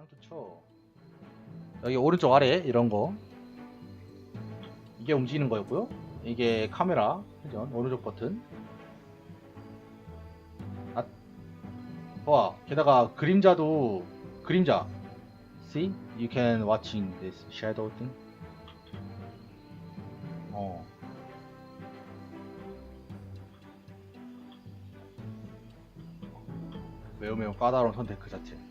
짱 좋죠. 여기 오른쪽 아래 이런 거 이게 움직이는 거였고요. 이게 카메라 회전 오른쪽 버튼. 아, 와 게다가 그림자도 그림자. See, you can watching this shadow thing. 어. 매우 매우 까다로운 선택 그 자체.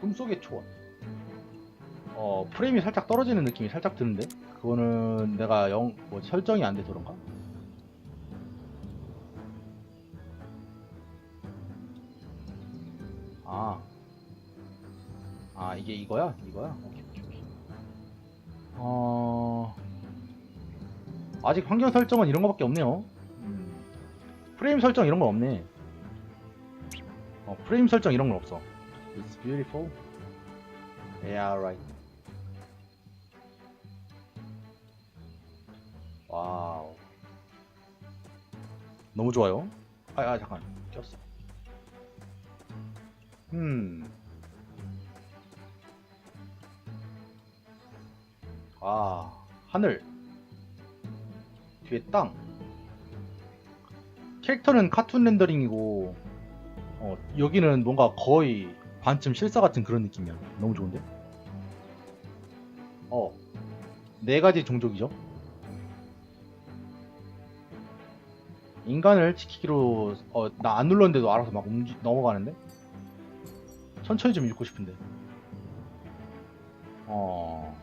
꿈속의 초원. 어 프레임이 살짝 떨어지는 느낌이 살짝 드는데 그거는 내가 영 뭐 설정이 안 돼서 그런가? 아. 아, 이게 이거야? 이거야? 오케이, 오케이, 오케이. 어. 아직 환경 설정은 이런 거밖에 없네요. 음. 프레임 설정 이런 건 없네. 어, 프레임 설정 이런 건 없어. It's beautiful. Yeah, right. 와우. 너무 좋아요. 아, 아 잠깐. 꼈어. 음. 아, 하늘. 뒤에 땅. 캐릭터는 카툰 렌더링이고, 어, 여기는 뭔가 거의 반쯤 실사 같은 그런 느낌이야. 너무 좋은데? 어, 네 가지 종족이죠. 인간을 지키기로, 어, 나 안 눌렀는데도 알아서 막 움직, 넘어가는데? 천천히 좀 읽고 싶은데. 어.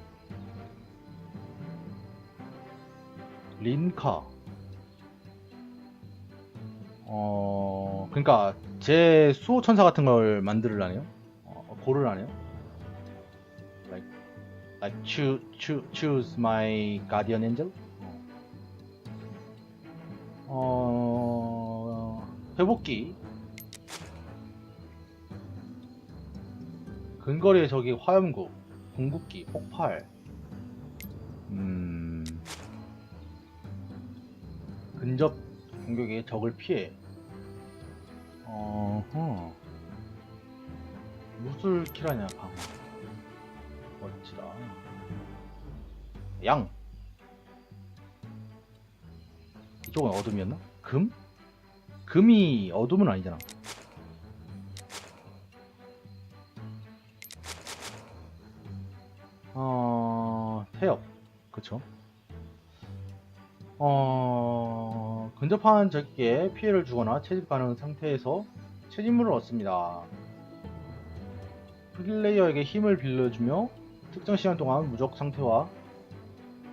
린카. 어, 그러니까 제 수호 천사 같은 걸 만들으라네요. 어, 고르라네요. Like, like choose, choose, my guardian angel. 어, 회복기. 근거리의 적이 화염구, 궁극기, 폭발. 음, 근접 공격에 적을 피해. 어허. 무술 키라냐 방어. 멋지다. 양. 이쪽은 어둠이었나? 금? 금이 어둠은 아니잖아. 어, 태엽. 그쵸? 어, 근접한 적에게 피해를 주거나 채집 가능 상태에서 채집물을 얻습니다. 플레이어에게 힘을 빌려주며 특정 시간 동안 무적 상태와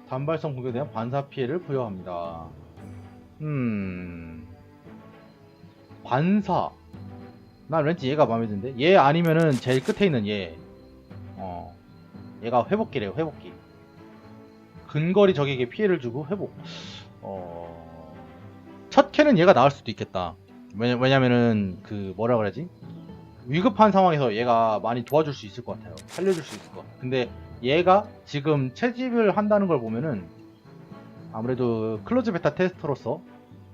단발성 공격에 대한 반사 피해를 부여합니다. 음, 반사. 난 왠지 얘가 마음에 드는데? 얘 아니면은 제일 끝에 있는 얘. 어, 얘가 회복기래요, 회복기. 근거리 적에게 피해를 주고 회복. 어... 첫 캔은 얘가 나을 수도 있겠다. 왜냐, 왜냐면은 그 뭐라 그러지? 위급한 상황에서 얘가 많이 도와줄 수 있을 것 같아요. 살려줄 수 있을 것 같아요. 근데 얘가 지금 채집을 한다는 걸 보면은 아무래도 클로즈 베타 테스터로서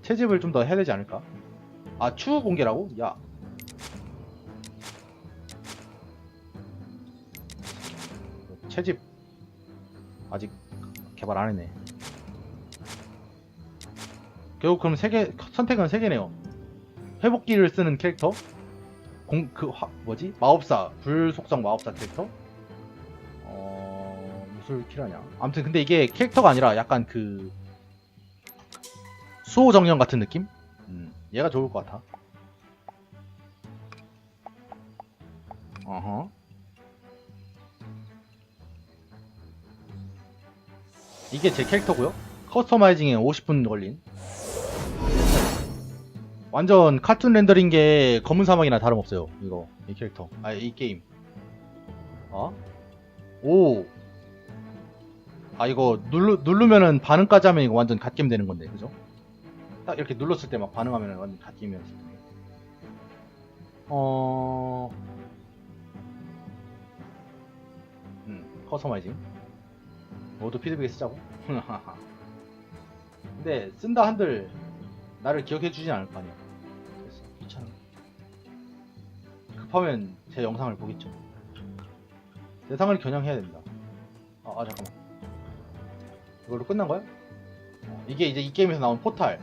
채집을 좀 더 해야 되지 않을까? 아 추후 공개라고? 야. 채집 아직 개발 안 했네. 결국 그럼 세개 선택은 세 개네요. 회복기를 쓰는 캐릭터, 공그 뭐지 마법사 불 속성 마법사 캐릭터. 어 무술 킬하냐? 아무튼 근데 이게 캐릭터가 아니라 약간 그 수호 정령 같은 느낌? 음, 얘가 좋을 것 같아. 어허. 이게 제 캐릭터고요. 커스터마이징에 50분 걸린. 완전 카툰 렌더링 게 검은 사막이나 다름없어요. 이거 이 캐릭터. 아 이 게임. 어? 오. 아 이거 누르 누르면은 반응까지 하면 이거 완전 갓겜 되는 건데, 그죠? 딱 이렇게 눌렀을 때 막 반응하면 완전 갓겜이었을 텐데. 어. 음, 커스터마이징. 모두 피드백에 쓰자고? 근데 쓴다 한들 나를 기억해 주진 않을 거 아니야. 그래서 귀찮아. 급하면 제 영상을 보겠죠. 세상을 겨냥해야 된다. 아, 아, 잠깐만. 이걸로 끝난 거야? 어, 이게 이제 이 게임에서 나온 포탈.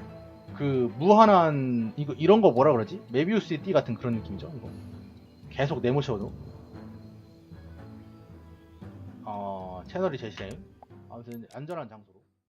그 무한한 이거 이런 거 뭐라 그러지? 메비우스의 띠 같은 그런 느낌이죠. 이거 계속 내모셔도. 어 채널이 제시해. 아무튼 안전한 장소로.